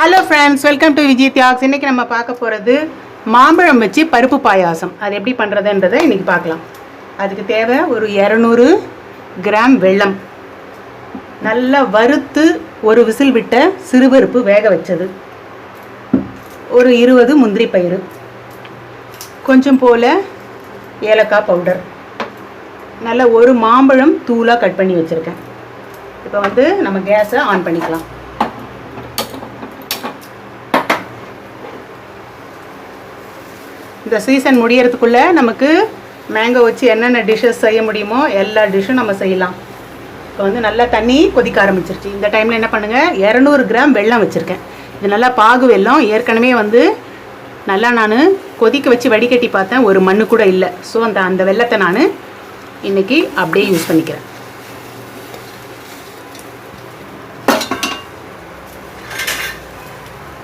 Hello friends welcome to Vijay Thiyags இன்றைக்கி நம்ம பார்க்க போகிறது மாம்பழம் வச்சு பருப்பு பாயாசம். அது எப்படி பண்ணுறதுன்றதை இன்றைக்கி பார்க்கலாம். அதுக்கு தேவை ஒரு இரநூறு கிராம் வெள்ளம் நல்லா வறுத்து ஒரு விசில் விட்ட சிறுபருப்பு வேக வச்சது. ஒரு இருபது முந்திரி பயிறு. கொஞ்சம் போல் ஏலக்காய் பவுடர். நல்லா ஒரு மாம்பழம் தூளாக கட் பண்ணி வச்சுருக்கேன். இப்போ வந்து நம்ம கேஸை ஆன் பண்ணிக்கலாம். இந்த சீசன் முடியறதுக்குள்ளே நமக்கு மேங்கோ வச்சு என்னென்ன டிஷ்ஷஸ் செய்ய முடியுமோ எல்லா டிஷ்ஷும் நம்ம செய்யலாம். இப்போ வந்து நல்லா தண்ணி கொதிக்க ஆரம்பிச்சிருச்சு. இந்த டைமில் என்ன பண்ணுங்கள் இரநூறு கிராம் வெல்லம் வச்சுருக்கேன். இது நல்லா பாகு வெல்லம். ஏற்கனவே வந்து நல்லா நான் கொதிக்க வச்சு வடிகட்டி பார்த்தேன். ஒரு மண்ணு கூட இல்லை. ஸோ அந்த அந்த வெல்லத்தை நான் இன்றைக்கி அப்படியே யூஸ் பண்ணிக்கிறேன்.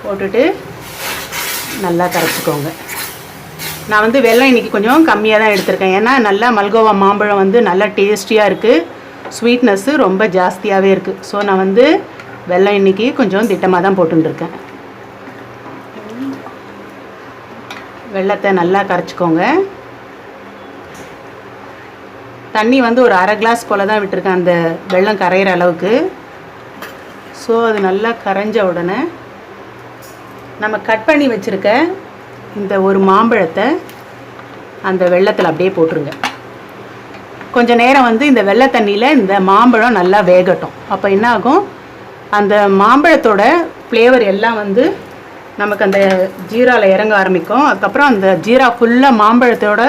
போட்டுட்டு நல்லா கரைச்சிக்கோங்க. நான் வந்து வெள்ளம் இன்றைக்கி கொஞ்சம் கம்மியாக தான் எடுத்திருக்கேன். ஏன்னா நல்லா மல்கோவா மாம்பழம் வந்து நல்லா டேஸ்டியாக இருக்குது ஸ்வீட்னஸ்ஸு ரொம்ப ஜாஸ்தியாகவே இருக்குது ஸோ நான் வந்து வெள்ளம் இன்றைக்கி கொஞ்சம் திட்டமாக தான் போட்டுருக்கேன் வெள்ளத்தை நல்லா கரைச்சிக்கோங்க. தண்ணி வந்து ஒரு அரை கிளாஸ் போல் தான் விட்டுருக்கேன் அந்த வெள்ளம் கரையிற அளவுக்கு. ஸோ அது நல்லா கரைஞ்ச உடனே நம்ம கட் பண்ணி வச்சுருக்க இந்த ஒரு மாம்பழத்தை அந்த வெள்ளத்தில் அப்படியே போட்டுருங்க. கொஞ்சம் நேரம் வந்து இந்த வெள்ளை தண்ணியில் இந்த மாம்பழம் நல்லா வேகட்டும். அப்போ என்ன ஆகும் அந்த மாம்பழத்தோட ஃப்ளேவர் எல்லாம் வந்து நமக்கு அந்த ஜீராவில் இறங்க ஆரம்பிக்கும். அதுக்கப்புறம் அந்த ஜீரா ஃபுல்லாக மாம்பழத்தோட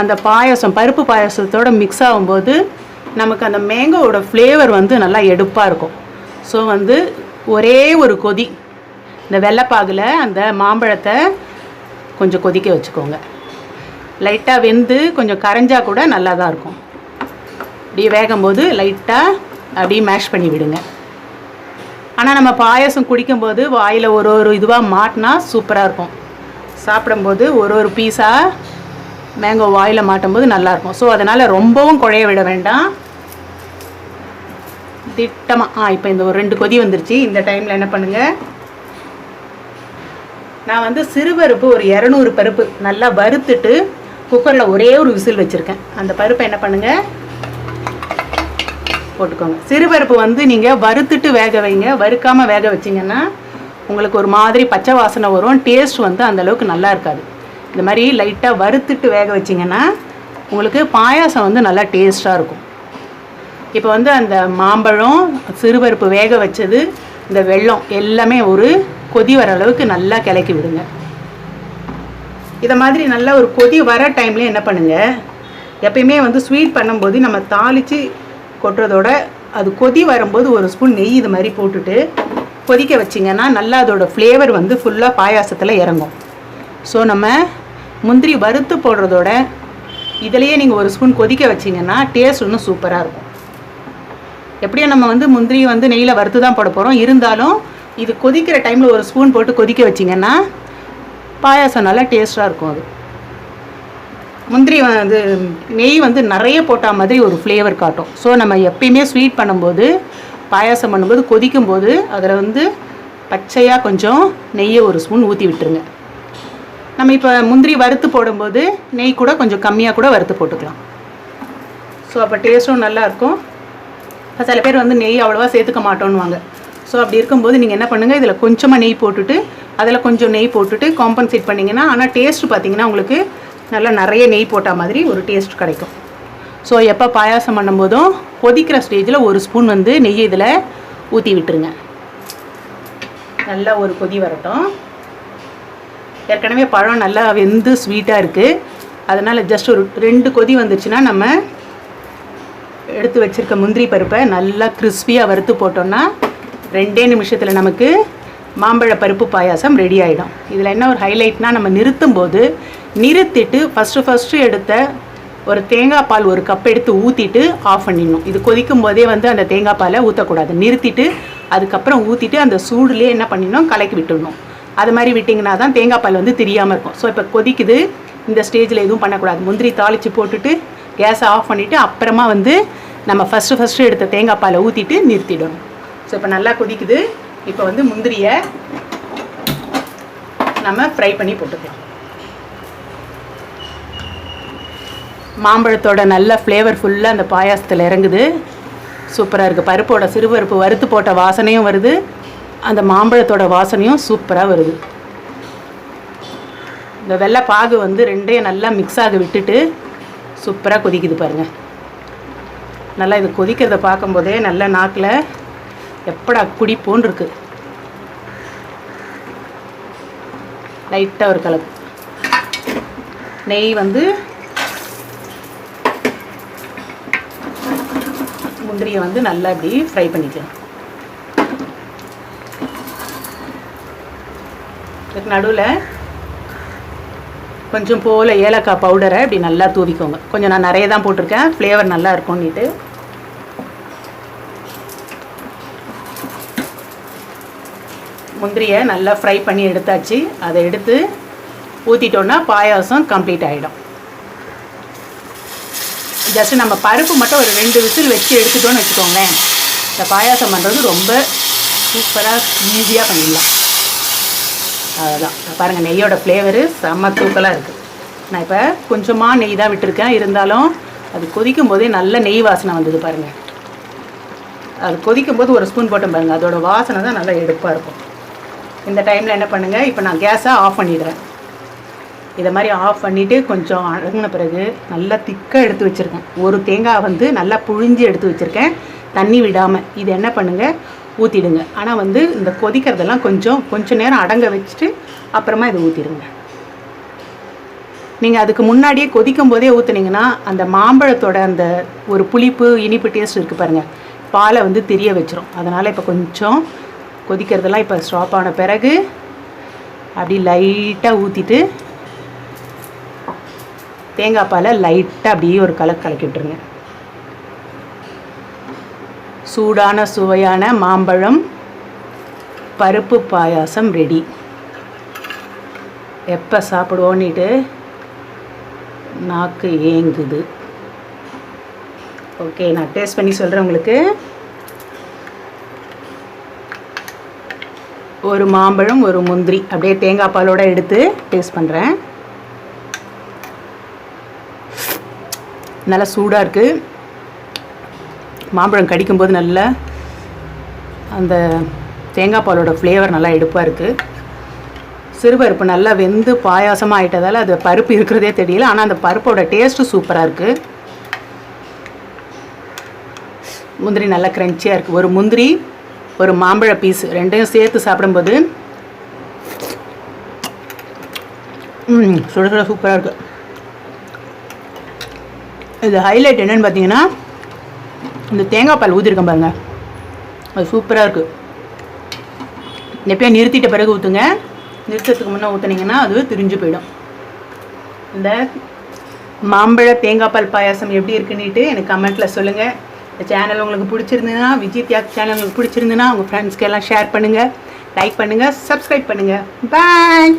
அந்த பாயாசம் பருப்பு பாயாசத்தோட மிக்ஸ் ஆகும்போது நமக்கு அந்த மேங்கோவோட ஃப்ளேவர் வந்து நல்லா எடுப்பாக இருக்கும். ஸோ வந்து ஒரே ஒரு கொதி. இந்த வெள்ளைப்பாகில் அந்த மாம்பழத்தை கொஞ்சம் கொதிக்க வச்சுக்கோங்க. லைட்டாக வெந்து கொஞ்சம் கரைஞ்சா கூட நல்லா தான் இருக்கும். அப்படியே வேகும்போது லைட்டாக அப்படியே மேஷ் பண்ணி விடுங்க. ஆனால் நம்ம பாயாசம் குடிக்கும்போது வாயில் ஒரு ஒரு இதுவாக மாட்டினா சூப்பராக இருக்கும். சாப்பிடும்போது ஒரு ஒரு பீஸாக மேங்கோ வாயில் மாட்டும்போது நல்லாயிருக்கும் ஸோ அதனால் ரொம்பவும் குழைய விட வேண்டாம். திட்டமாக ஆ இப்போ இந்த ஒரு ரெண்டு கொதி வந்துருச்சு. இந்த டைமில் என்ன பண்ணுங்கள் நான் வந்து சிறுபருப்பு ஒரு இரநூறு பருப்பு நல்லா வறுத்துட்டு குக்கரில் ஒரே ஒரு விசில் வச்சுருக்கேன். அந்த பருப்பை என்ன பண்ணுங்கள் போட்டுக்கோங்க. சிறுபருப்பு வந்து நீங்கள் வறுத்துட்டு வேக வைங்க. வறுக்காமல் வேக வச்சிங்கன்னா உங்களுக்கு ஒரு மாதிரி பச்சை வாசனை வரும். டேஸ்ட் வந்து அந்தளவுக்கு நல்லா இருக்காது. இந்த மாதிரி லைட்டாக வறுத்துட்டு வேக வச்சிங்கன்னா உங்களுக்கு பாயாசம் வந்து நல்லா டேஸ்ட்டாக இருக்கும். இப்போ வந்து அந்த மாம்பழம் சிறுபருப்பு வேக வச்சது இந்த வெல்லம் எல்லாமே ஒரு கொதி வர அளவுக்கு நல்லா கிளக்கி விடுங்க. இதை மாதிரி நல்லா ஒரு கொதி வர டைம்ல என்ன பண்ணுங்கள் எப்பயுமே வந்து ஸ்வீட் பண்ணும்போது நம்ம தாளித்து கொட்டுறதோட அது கொதி வரும்போது ஒரு ஸ்பூன் நெய் இது மாதிரி போட்டுட்டு கொதிக்க வச்சிங்கன்னா நல்லா அதோட ஃப்ளேவர் வந்து ஃபுல்லாக பாயாசத்தில் இறங்கும். ஸோ நம்ம முந்திரி வறுத்து போடுறதோட இதிலையே நீங்கள் ஒரு ஸ்பூன் கொதிக்க வச்சிங்கன்னா டேஸ்ட் இன்னும் சூப்பராக இருக்கும். எப்படியும் நம்ம வந்து முந்திரி வந்து நெய்யில் வறுத்து தான் போட போகிறோம் இருந்தாலும் இது கொதிக்கிற டைமில் ஒரு ஸ்பூன் போட்டு கொதிக்க வச்சிங்கன்னா பாயாசம் நல்லா டேஸ்ட்டாக இருக்கும் அது. முந்திரி வந்து நெய் வந்து நிறைய போட்டால் மாதிரி ஒரு ஃப்ளேவர் காட்டும். ஸோ நம்ம எப்பயுமே ஸ்வீட் பண்ணும்போது பாயாசம் பண்ணும்போது கொதிக்கும் போது அதில் வந்து பச்சையாக கொஞ்சம் நெய்யை ஒரு ஸ்பூன் ஊற்றி விட்டுருங்க. நம்ம இப்போ முந்திரி வறுத்து போடும்போது நெய் கூட கொஞ்சம் கம்மியாக கூட வறுத்து போட்டுக்கலாம். ஸோ அப்போ டேஸ்ட்டும் நல்லாயிருக்கும் இப்போ சில பேர் வந்து நெய் அவ்வளோவா சேர்த்துக்க மாட்டோன்னுவாங்க. ஸோ அப்படி இருக்கும்போது நீங்கள் என்ன பண்ணுங்கள் இதில் கொஞ்சமாக நெய் போட்டுட்டு அதில் கொஞ்சம் நெய் போட்டுட்டு காம்பன்சேட் பண்ணிங்கன்னா ஆனால் டேஸ்ட் பார்த்தீங்கன்னா உங்களுக்கு நல்லா நிறைய நெய் போட்டால் மாதிரி ஒரு டேஸ்ட் கிடைக்கும். ஸோ எப்போ பாயாசம் பண்ணும்போதும் கொதிக்கிற ஸ்டேஜில் ஒரு ஸ்பூன் வந்து நெய் இதில் ஊற்றி விட்டுருங்க. நல்லா ஒரு கொதி வரட்டும். ஏற்கனவே பழம் நல்லா வெந்து ஸ்வீட்டாக இருக்குது அதனால் ஜஸ்ட் ஒரு ரெண்டு கொதி வந்துச்சுன்னா நம்ம எடுத்து வச்சுருக்க முந்திரி பருப்பை நல்லா கிறிஸ்பியாக வறுத்து போட்டோன்னா ரெண்டே நிமிஷத்தில் நமக்கு மாம்பழ பருப்பு பாயாசம் ரெடி ஆகிடும் இதில் என்ன ஒரு ஹைலைட்னால் நம்ம நிறுத்தும் போது நிறுத்திட்டு ஃபஸ்ட்டு ஃபஸ்ட்டு எடுத்த ஒரு தேங்காய் பால் ஒரு கப் எடுத்து ஊற்றிட்டு ஆஃப் பண்ணிடணும். இது கொதிக்கும் போதே வந்து அந்த தேங்காய் பாலை ஊற்றக்கூடாது நிறுத்திட்டு அதுக்கப்புறம் ஊற்றிட்டு அந்த சூடுலேயே என்ன பண்ணிடணும்? கலக்கி விட்டுடணும். அது மாதிரி விட்டிங்கன்னா தான் தேங்காய் பால் வந்து தெரியாமல் இருக்கும். ஸோ இப்போ கொதிக்குது. இந்த ஸ்டேஜில் எதுவும் பண்ணக்கூடாது. முந்திரி தாளித்து போட்டுட்டு கேஸை ஆஃப் பண்ணிவிட்டு அப்புறமா வந்து நம்ம ஃபஸ்ட்டு ஃபஸ்ட்டு எடுத்த தேங்காய் பாலை ஊற்றிட்டு நிறுத்திடணும். ஸோ இப்போ நல்லா கொதிக்குது. இப்போ வந்து முந்திரியை நம்ம ஃப்ரை பண்ணி போட்டுக்கலாம். மாம்பழத்தோட நல்ல ஃப்ளேவர் ஃபுல்லாக அந்த பாயாசத்தில் இறங்குது. சூப்பராக இருக்குது பருப்போட சிறுபருப்பு வறுத்து போட்ட வாசனையும் வருது. அந்த மாம்பழத்தோட வாசனையும் சூப்பராக வருது. இந்த வெள்ளை பாகு வந்து ரெண்டையும் நல்லா மிக்ஸ் ஆக விட்டுட்டு சூப்பராக கொதிக்குது பாருங்கள் நல்லா இது கொதிக்கிறத பார்க்கும்போதே நல்ல நாக்கில் எப்படா குடிப்போன்னு இருக்கு லைட்டாக ஒரு கலப்பு. நெய் வந்து முந்திரியை வந்து நல்லா இப்படி ஃப்ரை பண்ணிக்கலாம். இதுக்கு நடுவில் கொஞ்சம் போல் ஏலக்காய் பவுடரை இப்படி நல்லா தூவிக்கோங்க. கொஞ்சம் நான் நிறைய தான் போட்டிருக்கேன். ஃப்ளேவர் நல்லா இருக்கும்னுட்டு. முந்திரியை நல்லா ஃப்ரை பண்ணி எடுத்தாச்சு. அதை எடுத்து ஊற்றிட்டோன்னா பாயாசம் கம்ப்ளீட் ஆகிடும் ஜஸ்ட் நம்ம பருப்பு மட்டும் ஒரு ரெண்டு விசில் வச்சு எடுத்துட்டோன்னு வச்சுக்கோங்களேன். இந்த பாயாசம் பண்ணுறது ரொம்ப சூப்பராக ஈஸியாக பண்ணிடலாம். அதுதான் பாருங்கள் நெய்யோட ஃப்ளேவரு செம்ம தூக்கலாக இருக்குது நான் இப்போ கொஞ்சமாக நெய் தான் விட்டுருக்கேன். இருந்தாலும் அது கொதிக்கும் போதே நல்ல நெய் வாசனை வந்தது பாருங்கள் அது கொதிக்கும் போது ஒரு ஸ்பூன் போட்டோம் பாருங்கள் அதோட வாசனை தான் நல்லா எடுப்பாக இருக்கும். இந்த டைமில் என்ன பண்ணுங்கள் இப்போ நான் கேஸை ஆஃப் பண்ணிடுறேன். இதை மாதிரி ஆஃப் பண்ணிவிட்டு கொஞ்சம் அடங்கின பிறகு நல்லா திக்காக எடுத்து வச்சுருக்கேன். ஒரு தேங்காய் வந்து நல்லா புழிஞ்சு எடுத்து வச்சுருக்கேன். தண்ணி விடாமல் இது என்ன பண்ணுங்கள் ஊற்றிடுங்க ஆனால் வந்து இந்த கொதிக்கிறதெல்லாம் கொஞ்சம் கொஞ்சம் நேரம் அடங்க வச்சுட்டு அப்புறமா இதை ஊற்றிடுங்க நீங்கள் அதுக்கு முன்னாடியே கொதிக்கும் போதே ஊற்றுனீங்கன்னா அந்த மாம்பழத்தோட அந்த ஒரு புளிப்பு இனிப்பு டேஸ்ட் இருக்குது பாருங்கள் பாலை வந்து தெரிய வச்சிரும். அதனால் இப்போ கொஞ்சம் கொதிக்கிறதெல்லாம் இப்போ ஸ்டாப் ஆன பிறகு அப்படி லைட்டாக ஊற்றிட்டு தேங்காய் பாலை லைட்டாக அப்படியே ஒரு கலக்கு கலக்கி விட்டுருங்க. சூடான சுவையான மாம்பழம் பருப்பு பாயாசம் ரெடி எப்போ சாப்பிடுவோன்னுட்டு நாக்கு ஏங்குது. ஓகே நான் டேஸ்ட் பண்ணி சொல்கிறேன் உங்களுக்கு. ஒரு மாம்பழம் ஒரு முந்திரி. அப்படியே தேங்காய் பாலோட எடுத்து டேஸ்ட் பண்ணுறேன் நல்லா சூடாக இருக்குது மாம்பழம் கடிக்கும்போது நல்லா அந்த தேங்காய் பாலோட ஃப்ளேவர் நல்லா எடுப்பாக இருக்குது சிறுபருப்பு நல்லா வெந்து பாயாசமாக ஆகிட்டதால் அது பருப்பு இருக்கிறதே தெரியல. ஆனால் அந்த பருப்போட டேஸ்ட்டு சூப்பராக இருக்குது முந்திரி நல்லா க்ரன்ச்சியாக இருக்குது ஒரு முந்திரி ஒரு மாம்பழ பீஸ் ரெண்டையும் சேர்த்து சாப்பிடும்போது சுட சுட சூப்பராக இருக்குது இது ஹைலைட் என்னென்னு பார்த்தீங்கன்னா இந்த தேங்காய் பால் ஊற்றிருக்கேன் பாருங்க. அது சூப்பராக இருக்குது எப்பயும் நிறுத்திட்ட பிறகு ஊற்றுங்க நிறுத்தத்துக்கு முன்னே ஊற்றுனீங்கன்னா அது திரிஞ்சு போயிடும். இந்த மாம்பழ தேங்காய் பால் பாயாசம் எப்படி இருக்குன்னுட்டு எனக்கு கமெண்ட்டில் சொல்லுங்கள் இந்த சேனல் உங்களுக்கு பிடிச்சிருந்ததுன்னா விஜய் தியாக் சேனல் உங்களுக்கு பிடிச்சிருந்ததுன்னா உங்கள் ஃப்ரெண்ட்ஸ்க்கு எல்லாம் ஷேர் பண்ணுங்கள் லைக் பண்ணுங்கள் சப்ஸ்கிரைப் பண்ணுங்கள் பாய்